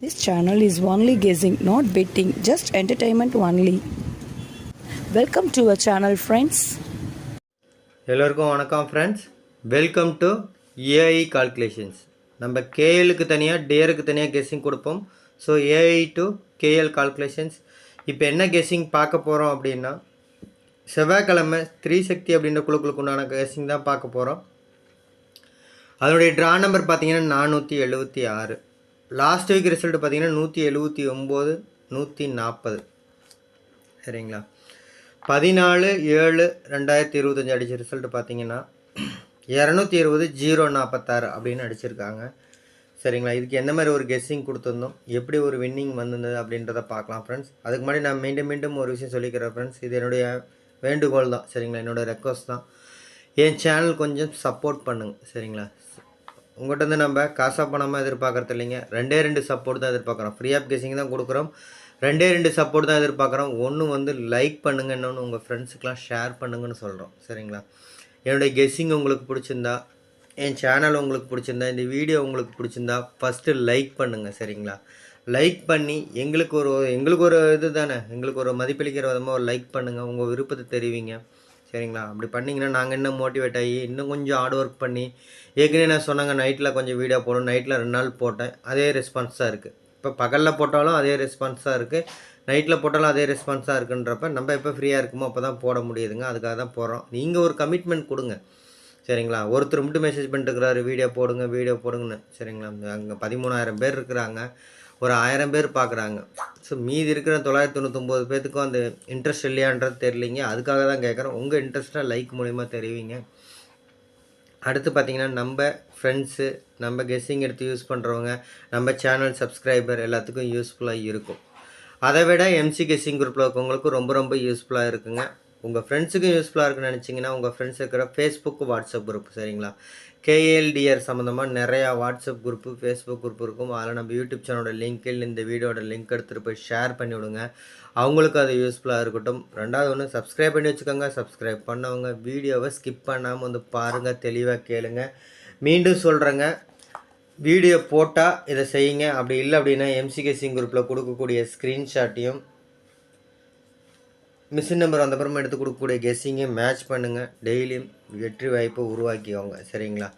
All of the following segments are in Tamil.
This channel is only guessing, not betting, just entertainment only. Welcome to a channel friends எல்லோருக்கும் வணக்கம் friends welcome to AI calculations நம்ம கேஎலுக்கு தனியாக டேருக்கு தனியாக கெஸ்ஸிங் கொடுப்போம். So AI to KL calculations இப்போ என்ன கெஸ்ஸிங் பார்க்க போகிறோம் அப்படின்னா செவ்வாய்க்கிழமை த்ரீ சக்தி அப்படின்ற குழுக்களுக்கு உண்டான கெஸ்ஸிங் தான் பார்க்க போகிறோம் அதனுடைய ட்ரா நம்பர் பார்த்தீங்கன்னா நானூற்றி எழுபத்தி ஆறு. லாஸ்ட் வீக் ரிசல்ட் பார்த்தீங்கன்னா நூற்றி எழுபத்தி ஒம்பது நூற்றி நாற்பது. சரிங்களா? பதினாலு ஏழு ரெண்டாயிரத்தி இருபத்தஞ்சி அடித்த ரிசல்ட் பார்த்தீங்கன்னா இரநூத்தி இருபது ஜீரோ நாற்பத்தாறு அப்படின்னு அடிச்சிருக்காங்க. சரிங்களா? இதுக்கு என்ன மாதிரி ஒரு கெஸ்ஸிங் கொடுத்துருந்தோம்? எப்படி ஒரு வின்னிங் வந்திருந்தது அப்படின்றத பார்க்கலாம் ஃப்ரெண்ட்ஸ் அதுக்கு முன்னாடி நான் மீண்டும் மீண்டும் ஒரு விஷயம் சொல்லிக்கிறேன் ஃப்ரெண்ட்ஸ் இது என்னுடைய வேண்டுகோள் தான் சரிங்களா? என்னோட ரெக்வஸ்ட் தான். என் சேனல் கொஞ்சம் சப்போர்ட் பண்ணுங்கள் சரிங்களா? உங்கள்கிட்ட இருந்து நம்ம காசா பணமாக எதிர்பார்க்குறது இல்லைங்க. ரெண்டே ரெண்டு சப்போர்ட் தான் எதிர்பார்க்குறோம். ஃப்ரீ ஆஃப் கெஸிங் தான் கொடுக்குறோம். ரெண்டே ரெண்டு சப்போர்ட் தான் எதிர்பார்க்குறோம். ஒன்று வந்து லைக் பண்ணுங்க இன்னொன்று உங்கள் ஃப்ரெண்ட்ஸுக்கெலாம் ஷேர் பண்ணுங்கன்னு சொல்கிறோம் சரிங்களா? என்னுடைய கெஸ்ஸிங் உங்களுக்கு பிடிச்சிருந்தா என் சேனல் உங்களுக்கு பிடிச்சிருந்தா இந்த வீடியோ உங்களுக்கு பிடிச்சிருந்தா ஃபஸ்ட்டு லைக் பண்ணுங்கள் சரிங்களா? லைக் பண்ணி எங்களுக்கு ஒரு எங்களுக்கு ஒரு இது தானே? எங்களுக்கு ஒரு மதிப்பளிக்கிற விதமாக ஒரு லைக் பண்ணுங்கள் உங்கள் விருப்பத்தை தெரிவிங்க. சரிங்களா? அப்படி பண்ணிங்கன்னா நாங்கள் இன்னும் மோட்டிவேட் ஆகி இன்னும் கொஞ்சம் ஹார்ட் ஒர்க் பண்ணி ஏற்கனவே நான் சொன்னாங்க நைட்டில் கொஞ்சம் வீடியோ போடணும். நைட்டில் ரெண்டு நாள் போட்டேன். அதே ரெஸ்பான்ஸாக இருக்குது இப்போ பகலில் போட்டாலும் அதே ரெஸ்பான்ஸாக இருக்குது நைட்டில் போட்டாலும் அதே ரெஸ்பான்ஸாக இருக்குன்றப்ப நம்ம எப்போ ஃப்ரீயாக இருக்குமோ அப்போ தான் போட முடியுதுங்க. அதுக்காக தான் போடுறோம் நீங்கள் ஒரு கமிட்மெண்ட் கொடுங்க. சரிங்களா? ஒருத்தர் மட்டும் மெசேஜ் பண்ணிட்டுருக்கிறாரு வீடியோ போடுங்க வீடியோ போடுங்கன்னு. சரிங்களா? அங்கே பதிமூணாயிரம் பேர் இருக்கிறாங்க. ஒரு ஆயிரம் பேர் பார்க்குறாங்க. ஸோ மீதி இருக்கிற தொள்ளாயிரத்தி தொண்ணூத்தொம்பது பேர்த்துக்கும் அந்த இன்ட்ரெஸ்ட் இல்லையான்றது தெரியலிங்க. அதுக்காக தான் கேட்குறேன். உங்கள் இன்ட்ரெஸ்ட்டாக லைக் மூலிமா தெரிவிங்க. அடுத்து பார்த்தீங்கன்னா நம்ம ஃப்ரெண்ட்ஸு நம்ம கெஸ்ஸிங் எடுத்து யூஸ் பண்ணுறவங்க நம்ம சேனல் சப்ஸ்கிரைபர் எல்லாத்துக்கும் யூஸ்ஃபுல்லாக இருக்கும். அதை விட எம்சி கெஸ்ஸிங் குரூப்பில் இருக்கவங்களுக்கும் ரொம்ப ரொம்ப யூஸ்ஃபுல்லாக இருக்குங்க. உங்கள் ஃப்ரெண்ட்ஸுக்கும் யூஸ்ஃபுல்லாக இருக்குன்னு நினச்சிங்கன்னா உங்கள் ஃப்ரெண்ட்ஸ் இருக்கிற ஃபேஸ்புக் வாட்ஸ்அப் குரூப் சரிங்களா? கேஎல்டிஆர் சம்மந்தமாக நிறையா வாட்ஸ்அப் குரூப்பு ஃபேஸ்புக் குரூப் இருக்கும். அதில் நம்ம யூடியூப் சேனலோட லிங்கில் இந்த வீடியோட லிங்க் எடுத்துகிட்டு போய் ஷேர் பண்ணி விடுங்க. அவங்களுக்கு அது யூஸ்ஃபுல்லாக இருக்கட்டும். ரெண்டாவது ஒன்று சப்ஸ்கிரைப் பண்ணி வச்சுக்கோங்க. சப்ஸ்கிரைப் பண்ணவங்க வீடியோவை ஸ்கிப் பண்ணாமல் வந்து பாருங்கள் தெளிவாக கேளுங்க. மீண்டும் சொல்கிறேங்க வீடியோ போட்டால் இதை செய்யுங்க. அப்படி இல்லை அப்படின்னா எம்சிகேசிங் குரூப்பில் கொடுக்கக்கூடிய ஸ்க்ரீன்ஷாட்டையும் மிஷின் நம்பர் அந்த அப்புறமா எடுத்து கொடுக்கக்கூடிய கெஸ்ஸிங்கை மேட்ச் பண்ணுங்கள் டெய்லியும் வெற்றி வாய்ப்பை உருவாக்கிக்கோங்க. சரிங்களா?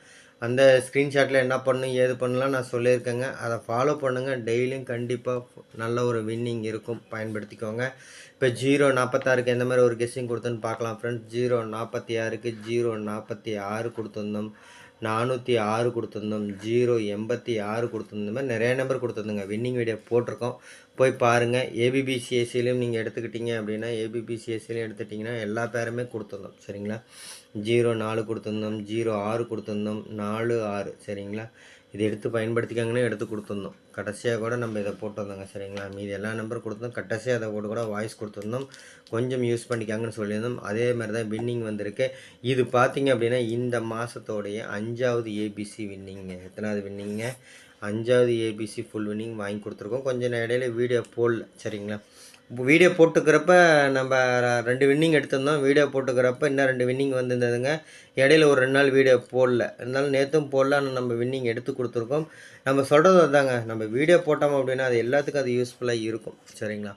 அந்த ஸ்க்ரீன்ஷாட்டில் என்ன பண்ணும் ஏது பண்ணலாம் நான் சொல்லியிருக்கேங்க. அதை ஃபாலோ பண்ணுங்கள் டெய்லியும் கண்டிப்பாக நல்ல ஒரு வின்னிங் இருக்கும். பயன்படுத்திக்கோங்க. இப்போ ஜீரோ நாற்பத்தாறுக்கு எந்த மாதிரி ஒரு கெஸ்ஸிங் கொடுத்தோன்னு பார்க்கலாம் ஃப்ரெண்ட்ஸ் ஜீரோ நாற்பத்தி ஆறுக்கு ஜீரோ நாற்பத்தி ஆறு கொடுத்துருந்தோம். நானூற்றி ஆறு கொடுத்துருந்தோம் ஜீரோ எண்பத்தி ஆறு கொடுத்துருந்தோம். மாதிரி நிறைய நம்பர் கொடுத்துருந்தோங்க. வின்னிங் வீடியோ போட்டிருக்கோம். போய் பாருங்கள் ஏபிபிசிஎஸ்சிலையும் நீங்கள் எடுத்துக்கிட்டீங்க அப்படின்னா ஏபிபிசிஎஸ்சிலையும் எடுத்துட்டிங்கன்னா எல்லா பேருமே கொடுத்துருந்தோம். சரிங்களா? ஜீரோ நாலு கொடுத்துருந்தோம் ஜீரோ ஆறு கொடுத்துருந்தோம் நாலு ஆறு. சரிங்களா? இது எடுத்து பயன்படுத்திக்காங்கன்னு எடுத்து கொடுத்துருந்தோம் கடைசியாக கூட நம்ம இதை போட்டு வந்தோங்க சரிங்களா? மீதி எல்லா நம்பரும் கொடுத்தோம் கடைசியாக அதை கூட கூட வாய்ஸ் கொடுத்துருந்தோம் கொஞ்சம் யூஸ் பண்ணிக்காங்கன்னு சொல்லியிருந்தோம். அதே மாதிரி தான் வின்னிங் வந்திருக்கு. இது பார்த்தீங்க அப்படின்னா இந்த மாதத்தோடைய அஞ்சாவது ஏபிசி வின்னிங்க எத்தனாவது வின்னிங்க அஞ்சாவது ஏபிசி ஃபுல் வின்னிங் வாங்கி கொடுத்துருக்கோம். கொஞ்சம் நான் இடையில வீடியோ போடல சரிங்களா? வீடியோ போட்டுக்கிறப்ப நம்ம ரெண்டு வின்னிங் எடுத்திருந்தோம். வீடியோ போட்டுக்கிறப்ப இன்னும் ரெண்டு வின்னிங் வந்திருந்ததுங்க. இடையில ஒரு ரெண்டு நாள் வீடியோ போடல. இருந்தாலும் நேற்றும் போடல ஆனால் நம்ம வின்னிங் எடுத்து கொடுத்துருக்கோம். நம்ம சொல்கிறது அதாங்க. நம்ம வீடியோ போட்டோம் அப்படின்னா அது எல்லாத்துக்கும் அது யூஸ்ஃபுல்லாக இருக்கும். சரிங்களா?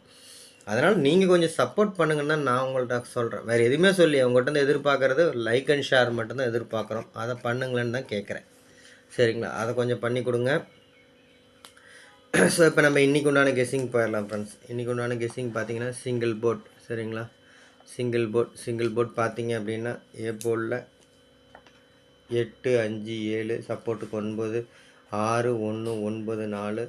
அதனால் நீங்கள் கொஞ்சம் சப்போர்ட் பண்ணுங்கன்னா நான் உங்கள்கிட்ட சொல்கிறேன் வேறு எதுவுமே சொல்லி உங்கள்கிட்ட இருந்து எதிர்பார்க்குறது லைக் அண்ட் ஷேர் மட்டும்தான் எதிர்பார்க்குறோம். அதை பண்ணுங்களேன்னு தான் கேட்குறேன் சரிங்களா? அதை கொஞ்சம் பண்ணி கொடுங்க. ஸோ இப்போ நம்ம இன்றைக்கு உண்டான கெஸ்ஸிங் போயிடலாம் ஃப்ரெண்ட்ஸ் இன்றைக்கு உண்டான கெஸ்ஸிங் பார்த்தீங்கன்னா சிங்கிள் போட் சரிங்களா? சிங்கிள் போட் சிங்கிள் போட் பார்த்தீங்க அப்படின்னா ஏ போர்டில் எட்டு அஞ்சு ஏழு சப்போர்ட்டுக்கு ஒன்பது ஆறு ஒன்று ஒன்பது நாலு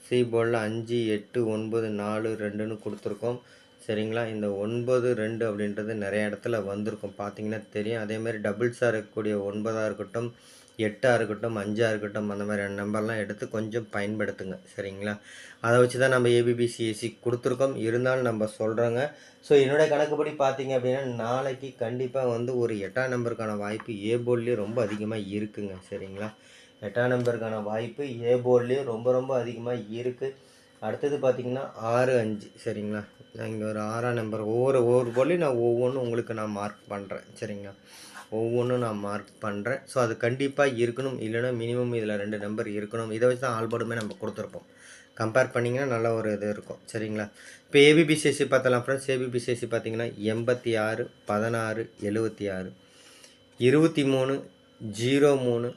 சி போர்டில் அஞ்சு எட்டு ஒன்பது நாலு ரெண்டுன்னு கொடுத்துருக்கோம். சரிங்களா? இந்த ஒன்பது ரெண்டு அப்படின்றது நிறைய இடத்துல வந்திருக்கும். பார்த்தீங்கன்னா தெரியும். அதேமாதிரி டபுள்ஸாக இருக்கக்கூடிய ஒன்பதாக இருக்கட்டும் எட்டாக இருக்கட்டும் அஞ்சாக இருக்கட்டும் அந்த மாதிரியான நம்பர்லாம் எடுத்து கொஞ்சம் பயன்படுத்துங்க. சரிங்களா? அதை வச்சு தான் நம்ம ஏபிபிசிஎஸ்சி கொடுத்துருக்கோம். இருந்தாலும் நம்ம சொல்கிறோங்க ஸோ என்னுடைய கணக்குப்படி பார்த்தீங்க அப்படின்னா நாளைக்கு கண்டிப்பாக வந்து ஒரு எட்டாம் நம்பருக்கான வாய்ப்பு ஏ போர்ட்லேயே ரொம்ப அதிகமாக இருக்குங்க. சரிங்களா? எட்டாம் நம்பருக்கான வாய்ப்பு ஏ போர்ட்லேயே ரொம்ப ரொம்ப அதிகமாக இருக்குது அடுத்தது பார்த்தீங்கன்னா ஆறு அஞ்சு. சரிங்களா? நான் இங்கே ஒரு ஆறாம் நம்பர். ஒவ்வொரு ஒவ்வொரு போர்ட்லேயும் நான் ஒவ்வொன்றும் உங்களுக்கு நான் மார்க் பண்ணுறேன் சரிங்களா? ஒவ்வொன்றும் நான் மார்க் பண்ணுறேன் ஸோ அது கண்டிப்பாக இருக்கணும். இல்லைன்னா மினிமம் இதில் ரெண்டு நம்பர் இருக்கணும். இதை வச்சு தான் ஆல்போர்டுமே நம்ம கொடுத்துருப்போம். கம்பேர் பண்ணிங்கன்னா நல்ல ஒரு இது இருக்கும். சரிங்களா? இப்போ ஏபிபிசிஎஸ்சி பார்த்தலாம் ஃப்ரெண்ட்ஸ் ஏபிபிசிஎஸ்சி பார்த்தீங்கன்னா எண்பத்தி ஆறு பதினாறு எழுபத்தி ஆறு இருபத்தி மூணு ஜீரோ மூணு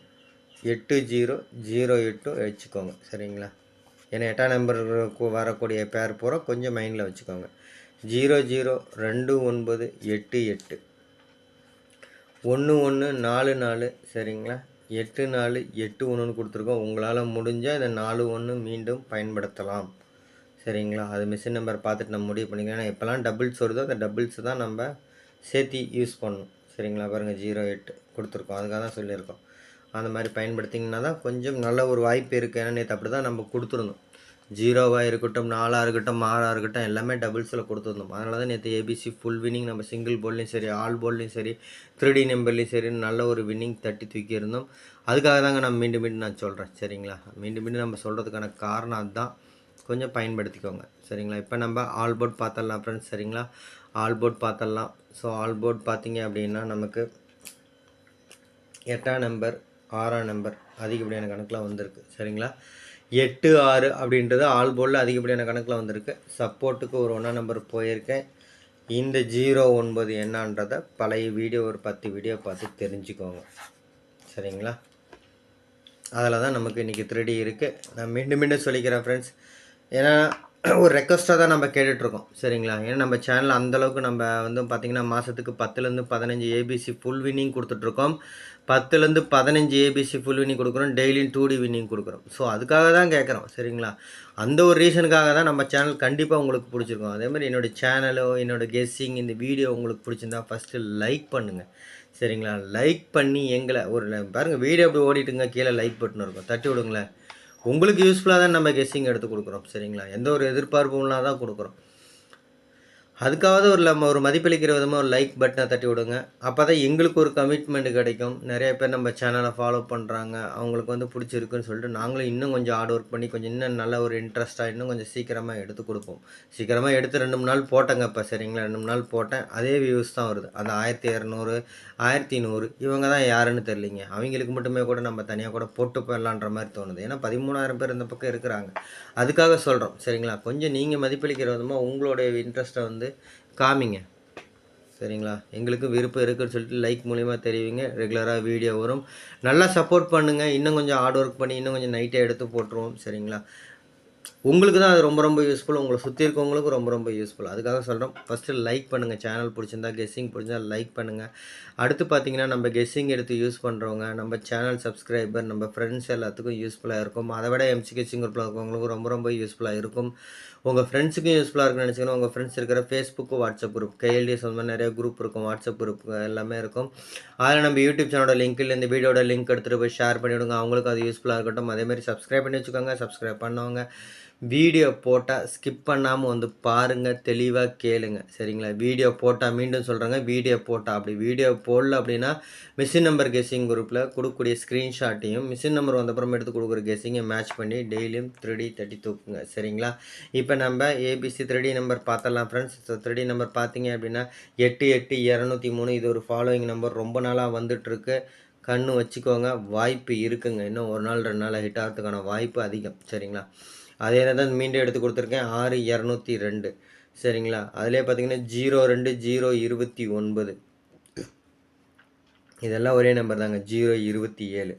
எட்டு ஜீரோ ஜீரோ எட்டு வச்சுக்கோங்க. சரிங்களா? ஏன்னா எட்டாம் நம்பருக்கு வரக்கூடிய பேர் பூரா கொஞ்சம் மைண்டில் வச்சுக்கோங்க. ஜீரோ ஜீரோ ரெண்டு ஒன்பது எட்டு எட்டு. ஒன்று ஒன்று நாலு நாலு சரிங்களா? எட்டு நாலு எட்டு ஒன்றுன்னு கொடுத்துருக்கோம். உங்களால் முடிஞ்சால் இந்த நாலு ஒன்று மீண்டும் பயன்படுத்தலாம். சரிங்களா? அது மிஷின் நம்பர் பார்த்துட்டு நம்ம முடிவு பண்ணிக்கலாம். ஏன்னா எப்போல்லாம் டபுள்ஸ் வருதோ. அந்த டபுள்ஸ் தான் நம்ம சேர்த்தி யூஸ் பண்ணணும். சரிங்களா? பாருங்கள் ஜீரோ எட்டு கொடுத்துருக்கோம். அதுக்காக தான் சொல்லியிருக்கோம். அந்த மாதிரி பயன்படுத்திங்கன்னா தான் கொஞ்சம் நல்ல ஒரு வாய்ப்பு இருக்குது ஏன்னா நேற்று அப்படி தான் நம்ம கொடுத்துருந்தோம். ஜீரோவாக இருக்கட்டும் நாலாக இருக்கட்டும் ஆறாக இருக்கட்டும் எல்லாமே டபுள்ஸில் கொடுத்துருந்தோம் அதனால தான் நேற்று ஏபிசி ஃபுல் வின்னிங் நம்ம சிங்கிள் போல்லையும் சரி ஆல் போல்லையும் சரி த்ரீ டி நம்பர்லேயும் சரி நல்ல ஒரு வின்னிங் தட்டி தூக்கி இருந்தோம். அதுக்காக தாங்க நான் மீண்டும் மீண்டும் நான் சொல்கிறேன் சரிங்களா? மீண்டும் மீண்டும் நம்ம சொல்கிறதுக்கான காரணம் அதுதான். கொஞ்சம் பயன்படுத்திக்கோங்க சரிங்களா? இப்போ நம்ம ஆல் போர்ட் பார்த்துடலாம் ஃப்ரெண்ட்ஸ் சரிங்களா? ஆல் போர்ட் பார்த்துடலாம். ஸோ ஆல் போர்ட் பார்த்தீங்க அப்படின்னா நமக்கு எட்டாம் நம்பர் ஆறாம் நம்பர் அதிகப்படியான கணக்கில் வந்திருக்கு சரிங்களா? எட்டு ஆறு அப்படின்றது ஆல் போர்டில் அதிகப்படியான கணக்கில் வந்திருக்கு. சப்போர்ட்டுக்கு ஒரு ஒன்றா நம்பர் போயிருக்கேன். இந்த ஜீரோ ஒன்பது என்னன்றதை பழைய வீடியோ ஒரு பத்து வீடியோ பார்த்து தெரிஞ்சுக்கோங்க. சரிங்களா? அதில் தான் நமக்கு இன்றைக்கி த்ரீடி இருக்குது நான் மீண்டும் மீண்டும் சொல்லிக்கிறேன் ஃப்ரெண்ட்ஸ் ஏன்னா ஒரு ரெக்வஸ்ட்டாக தான் நம்ம கேட்டுட்ருக்கோம். சரிங்களா? ஏன்னா நம்ம சேனல் அந்தளவுக்கு நம்ம வந்து பார்த்திங்கன்னா மாதத்துக்கு பத்துலேருந்து பதினஞ்சு ஏபிசி ஃபுல் வின்னிங் கொடுத்துட்ருக்கோம். பத்துலேருந்து பதினஞ்சு ஏபிசி ஃபுல் வின்னிங் கொடுக்குறோம். டெய்லியும் டூ டி வின்னிங் கொடுக்குறோம். ஸோ அதுக்காக தான் கேட்குறோம். சரிங்களா? அந்த ஒரு ரீசனுக்காக தான் நம்ம சேனல் கண்டிப்பாக உங்களுக்கு பிடிச்சிருக்கோம். அதே மாதிரி என்னோடய சேனலோ என்னோடய கெஸ்ஸிங் இந்த வீடியோ உங்களுக்கு பிடிச்சிருந்தா ஃபஸ்ட்டு லைக் பண்ணுங்கள் சரிங்களா? லைக் பண்ணி எங்களை ஒரு பாருங்கள் வீடியோ அப்படி ஓடிட்டுங்க கீழே லைக் பட்டன் இருக்கும். தட்டி விடுங்களேன். உங்களுக்கு யூஸ்ஃபுல்லாக தான் நம்ம கெஸ்ஸிங் எடுத்து கொடுக்குறோம் சரிங்களா? எந்த ஒரு எதிர்பார்ப்பும் தான் கொடுக்குறோம். அதுக்காவது ஒரு நம்ம ஒரு மதிப்பளிக்கிற விதமாக ஒரு லைக் பட்டனை தட்டி விடுங்க. அப்போ தான் எங்களுக்கு ஒரு கமிட்மெண்ட் கிடைக்கும். நிறைய பேர் நம்ம சேனலை ஃபாலோ பண்ணுறாங்க அவங்களுக்கு வந்து பிடிச்சிருக்குன்னு சொல்லிட்டு நாங்களும் இன்னும் கொஞ்சம் ஹார்ட் ஒர்க் பண்ணி கொஞ்சம் இன்னும் நல்ல ஒரு இன்ட்ரெஸ்ட்டாக இன்னும் கொஞ்சம் சீக்கிரமாக எடுத்து கொடுப்போம். சீக்கிரமாக எடுத்து ரெண்டு மூணு நாள் போட்டேங்க இப்போ சரிங்களா? ரெண்டு மூணு நாள் போட்டேன். அதே வியூஸ் தான் வருது. அந்த ஆயிரத்தி இரநூறு ஆயிரத்தி நூறு இவங்க தான் யாருன்னு தெரியலிங்க. அவங்களுக்கு மட்டுமே கூட நம்ம தனியாக கூட போட்டு போயிடலான்ற மாதிரி தோணுது. ஏன்னா பதிமூணாயிரம் பேர் இந்த பக்கம் இருக்கிறாங்க. அதுக்காக சொல்கிறோம் சரிங்களா? கொஞ்சம் நீங்கள் மதிப்பளிக்கிற விதமாக உங்களுடைய இன்ட்ரெஸ்ட்டை வந்து காமிங்க. சரிங்களா? எங்களுக்கு விருப்பம் இருக்குன்னு சொல்லிட்டு லைக் மூலிமா தெரிவிங்க. ரெகுலராக வீடியோ வரும். நல்லா சப்போர்ட் பண்ணுங்கள் இன்னும் கொஞ்சம் ஹார்ட் ஒர்க் பண்ணி இன்னும் கொஞ்சம் நைட்டே எடுத்து போட்டுருவோம். சரிங்களா? உங்களுக்கு தான் அது ரொம்ப ரொம்ப யூஸ்ஃபுல் உங்களை சுற்றி இருக்கவங்களுக்கும் ரொம்ப ரொம்ப யூஸ்ஃபுல் அதுக்காக சொல்கிறோம் ஃபஸ்ட்டு லைக் பண்ணுங்கள் சேனல் பிடிச்சிருந்தா கெஸ்ஸிங் பிடிச்சா லைக் பண்ணுங்கள் அடுத்து பார்த்தீங்கன்னா நம்ம கெஸ்ஸிங் எடுத்து யூஸ் பண்ணுறவங்க நம்ம சேனல் சப்ஸ்கிரைபர் நம்ம ஃப்ரெண்ட்ஸ் எல்லாத்துக்கும் யூஸ்ஃபுல்லாக இருக்கும். அதை விட எம்சி கெஸ்ஸிங் குரூப்பில் இருக்கவங்களுக்கும் ரொம்ப ரொம்ப யூஸ்ஃபுல்லாக இருக்கும். உங்கள் ஃப்ரெண்ட்ஸுக்கும் யூஸ்ஃபுல்லாக இருக்குன்னு நினச்சிக்கணும். உங்கள் ஃப்ரெண்ட்ஸ் இருக்கிற ஃபேஸ்புக்கு வாட்ஸ்அப் குரூப் கேஎல்டிஎஸ் அந்த மாதிரி நிறைய குரூப் இருக்கும். வாட்ஸ்அப் குரூப் எல்லாமே இருக்கும். அதில் நம்ம யூடியூப் சேனலோட லிங்க்கில் இந்த வீடியோட லிங்க் எடுத்துகிட்டு போய் ஷேர் பண்ணிவிடுங்க. அவங்களுக்கு அது யூஸ்ஃபுல்லாக இருக்கட்டும். அதேமாதிரி சப்ஸ்கிரைப் பண்ணி வச்சுக்கோங்க. சப்ஸ்கிரைப் பண்ணவங்க வீடியோ போட்டால் ஸ்கிப் பண்ணாமல் வந்து பாருங்கள் தெளிவாக கேளுங்க. சரிங்களா? வீடியோ போட்டால் மீண்டும் சொல்கிறேங்க வீடியோ போட்டால் அப்படி. வீடியோ போடல அப்படின்னா மிஷின் நம்பர் கெஸிங் குரூப்பில் கொடுக்கக்கூடிய ஸ்க்ரீன்ஷாட்டையும் மிஷின் நம்பர் வந்தப்புறம் எடுத்து கொடுக்குற கெஸிங்கை மேட்ச் பண்ணி டெய்லியும் த்ரீ தட்டி தூக்குங்க. சரிங்களா? இப்போ நம்ம ஏபிசி த்ரீ நம்பர் பார்த்தலாம் ஃப்ரெண்ட்ஸ் த்ரீ நம்பர் பார்த்தீங்க அப்படின்னா எட்டு எட்டு இரநூத்தி மூணு. இது ஒரு ஃபாலோயிங் நம்பர் ரொம்ப நாளாக வந்துட்டுருக்கு. கண்ணு வச்சுக்கோங்க. வாய்ப்பு இருக்குங்க. இன்னும் ஒரு நாள் ரெண்டு நாள் ஹிட் ஆகிறதுக்கான வாய்ப்பு அதிகம். சரிங்களா? அதே தான் மீண்டும் எடுத்து கொடுத்துருக்கேன். ஆறு இரநூத்தி ரெண்டு. சரிங்களா? அதிலே பார்த்தீங்கன்னா ஜீரோ ரெண்டு ஜீரோ இருபத்தி ஒன்பது. இதெல்லாம் ஒரே நம்பர் தாங்க. ஜீரோ இருபத்தி ஏழு.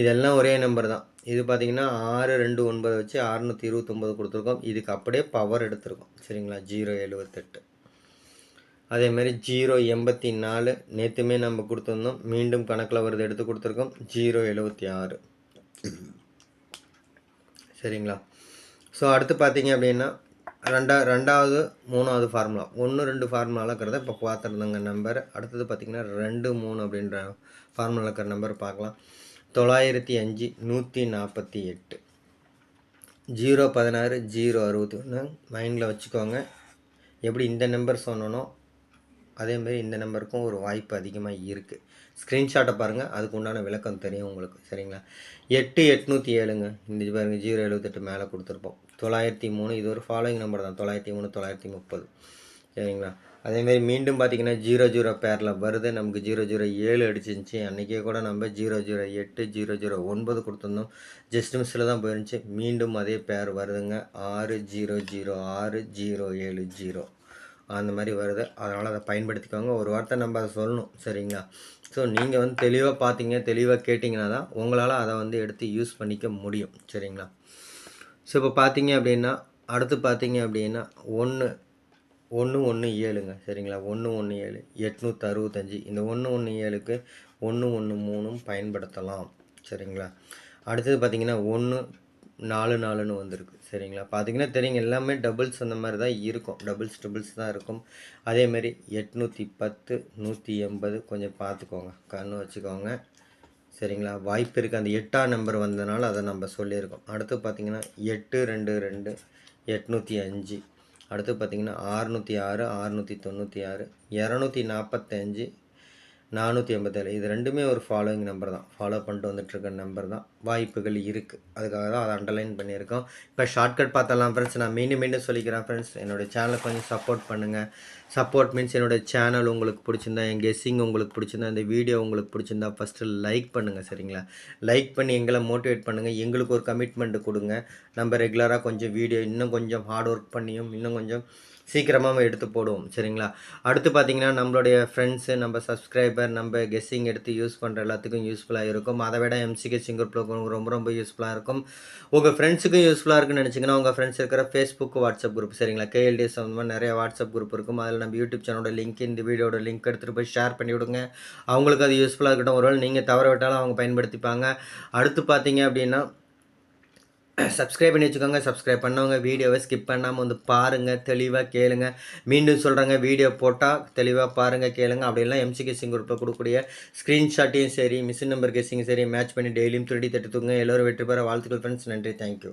இதெல்லாம் ஒரே நம்பர் தான். இது பார்த்தீங்கன்னா ஆறு ரெண்டு ஒன்பது வச்சு அறநூற்றி இருபத்தொம்போது கொடுத்துருக்கோம். இதுக்கு அப்படியே பவர் எடுத்திருக்கோம். சரிங்களா? ஜீரோ எழுபத்தெட்டு அதேமாரி ஜீரோ எண்பத்தி நாலு நேற்றுமே நம்ம கொடுத்துருந்தோம். மீண்டும் கணக்கில் வருது எடுத்து கொடுத்துருக்கோம். ஜீரோ எழுபத்தி ஆறு. சரிங்களா? ஸோ அடுத்து பார்த்தீங்க அப்படின்னா ரெண்டா ரெண்டாவது மூணாவது ஃபார்முலா ஒன்று ரெண்டு ஃபார்முலாவில் இருக்கிறத இப்போ பார்த்துருந்தங்க நம்பர் அடுத்தது பார்த்திங்கன்னா ரெண்டு மூணு அப்படின்ற ஃபார்முலா இருக்கிற நம்பர் பார்க்கலாம். தொள்ளாயிரத்தி அஞ்சு நூற்றி நாற்பத்தி எட்டு. ஜீரோ பதினாறு ஜீரோ அறுபத்தி ஒன்று மைண்டில் வச்சுக்கோங்க. எப்படி இந்த நம்பர் சொன்னனோ அதேமாரி இந்த நம்பருக்கும் ஒரு வாய்ப்பு அதிகமாக இருக்குது ஸ்க்ரீன்ஷாட்டை பாருங்கள் அதுக்கு உண்டான விளக்கம் தெரியும் உங்களுக்கு. சரிங்களா? எட்டு எட்நூற்றி ஏழுங்க. இந்த பாருங்க ஜீரோ எழுபத்தெட்டு மேலே கொடுத்துருப்போம். தொள்ளாயிரத்தி மூணு இது ஒரு ஃபாலோயிங் நம்பர் தான். தொள்ளாயிரத்தி மூணு தொள்ளாயிரத்தி முப்பது. சரிங்களா? அதேமாரி மீண்டும் பார்த்தீங்கன்னா ஜீரோ ஜீரோ பேரில் வருது. நமக்கு ஜீரோ ஜீரோ ஏழு அடிச்சிருந்துச்சி. அன்றைக்கே கூட நம்ம ஜீரோ ஜீரோ எட்டு ஜீரோ ஜீரோ ஒன்பது கொடுத்துருந்தோம். ஜஸ்ட் மிஸ்ஸில் தான் போயிருந்துச்சு. மீண்டும் அதே பேர் வருதுங்க. ஆறு ஜீரோ ஜீரோ ஆறு ஜீரோ ஏழு ஜீரோ. அந்த மாதிரி வருது. அதனால் அதை பயன்படுத்திக்கோங்க. ஒரு வார்த்தை நம்ம அதை சொல்லணும். சரிங்களா? ஸோ நீங்கள் வந்து தெளிவாக பார்த்தீங்க தெளிவாக கேட்டிங்கன்னா தான் உங்களால் அதை வந்து எடுத்து யூஸ் பண்ணிக்க முடியும். சரிங்களா? ஸோ இப்போ பார்த்தீங்க அப்படின்னா அடுத்து பார்த்தீங்க அப்படின்னா ஒன்று ஒன்று ஒன்று ஏழுங்க. சரிங்களா? ஒன்று ஒன்று ஏழு எட்நூற்றி அறுபத்தஞ்சி. இந்த ஒன்று ஒன்று ஏழுக்கு ஒன்று ஒன்று மூணும் பயன்படுத்தலாம். சரிங்களா? அடுத்தது பார்த்தீங்கன்னா ஒன்று நாலு நாலுன்னு வந்திருக்கு. சரிங்களா? பார்த்தீங்கன்னா தெரியுங்க எல்லாமே டபுள்ஸ் அந்த மாதிரி தான் இருக்கும். டபுள்ஸ் டபுள்ஸ் தான் இருக்கும். அதேமாரி எட்நூற்றி பத்து நூற்றி எண்பது கொஞ்சம் பார்த்துக்கோங்க. கண்ணு வச்சுக்கோங்க. சரிங்களா? வாய்ப்பு இருக்குது அந்த எட்டாம் நம்பர் வந்ததுனால அதை நம்ம சொல்லியிருக்கோம். அடுத்து பார்த்தீங்கன்னா எட்டு ரெண்டு ரெண்டு எட்நூற்றி அஞ்சு. அடுத்து பார்த்தீங்கன்னா ஆறுநூற்றி ஆறு ஆறுநூற்றி தொண்ணூற்றி ஆறு இரநூத்தி நாற்பத்தஞ்சு நானூற்றி எண்பத்தேழு. இது ரெண்டுமே ஒரு ஃபாலோவிங் நம்பர் தான். ஃபாலோ பண்ணிட்டு வந்துட்டுருக்க நம்பர் தான். வாய்ப்புகள் இருக்குது அதுக்காக தான் அதை அண்டர்லைன் பண்ணியிருக்கோம். இப்போ ஷார்ட்கட் பார்த்தலாம் ஃப்ரெண்ட்ஸ் நான் மீண்டும் மீண்டும் சொல்லிக்கிறேன் ஃப்ரெண்ட்ஸ் என்னோடய சேனலை கொஞ்சம் சப்போர்ட் பண்ணுங்கள் சப்போர்ட் மீன்ஸ் என்னோடய சேனல் உங்களுக்கு பிடிச்சிருந்தா என் கெஸ்ஸிங் உங்களுக்கு பிடிச்சிருந்தா இந்த வீடியோ உங்களுக்கு பிடிச்சிருந்தா ஃபஸ்ட்டு லைக் பண்ணுங்கள் சரிங்களா? லைக் பண்ணி எங்களை மோட்டிவேட் பண்ணுங்கள் எங்களுக்கு ஒரு கமிட்மெண்ட் கொடுங்க. நம்ம ரெகுலராக கொஞ்சம் வீடியோ இன்னும் கொஞ்சம் ஹார்ட் ஒர்க் பண்ணியும் இன்னும் கொஞ்சம் சீக்கிரமாக எடுத்து போடுவோம் சரிங்களா? அடுத்து பார்த்தீங்கன்னா நம்மளுடைய ஃப்ரெண்ட்ஸு நம்ம சப்ஸ்கிரைபர் நம்ம கெஸ்ஸிங் எடுத்து யூஸ் பண்ணுற எல்லாத்துக்கும் யூஸ்ஃபுல்லாக இருக்கும். அதை விட எம்சிகே சிங்கர் ப்ளோ உங்களுக்கு ரொம்ப ரொம்ப யூஸ்ஃபுல்லாக இருக்கும். உங்கள் ஃப்ரெண்ட்ஸுக்கும் யூஸ்ஃபுல்லாக இருக்குன்னு நினச்சிங்கன்னா உங்கள் ஃப்ரெண்ட்ஸ் இருக்கிற ஃபேஸ்புக் வாட்ஸ்அப் குரூப் சரிங்களா? கேஎல்டிஎஸ் சம்மந்தமாக நிறைய வாட்ஸ்அப் குரூப் இருக்கும். அதில் நம்ம யூடியூப் சேனலோட லிங்க் இந்த வீடியோட லிங்க் எடுத்துகிட்டு போய் ஷேர் பண்ணி விடுங்க. அவங்களுக்கு அது யூஸ்ஃபுல்லாக இருக்கட்டும். ஒருவேளை நீங்கள் தவற விட்டாலும் அவங்க பயன்படுத்திப்பாங்க. அடுத்து பார்த்தீங்க அப்படின்னா சப்ஸ்கிரைப் பண்ணி வச்சுக்கோங்க. சப்ஸ்கிரைப் பண்ணவங்க வீடியோவை ஸ்கிப் பண்ணாமல் வந்து பாருங்கள் தெளிவாக கேளுங்க. மீண்டும் சொல்கிறாங்க வீடியோ போட்டால் தெளிவாக பாருங்கள் கேளுங்க. அப்படிலாம் எம்சி கேசிங் குரூப்பில் கொடுக்கக்கூடிய ஸ்க்ரீன்ஷாட்டையும் சரி மிஷின் நம்பர் கெஸிங் சரி மேட்ச் பண்ணி டெய்லியும் திருடி தட்டு தூங்க எல்லோரும் வெற்றி பெற வாழ்த்துக்கள் ஃப்ரெண்ட்ஸ் நன்றி. தேங்க்யூ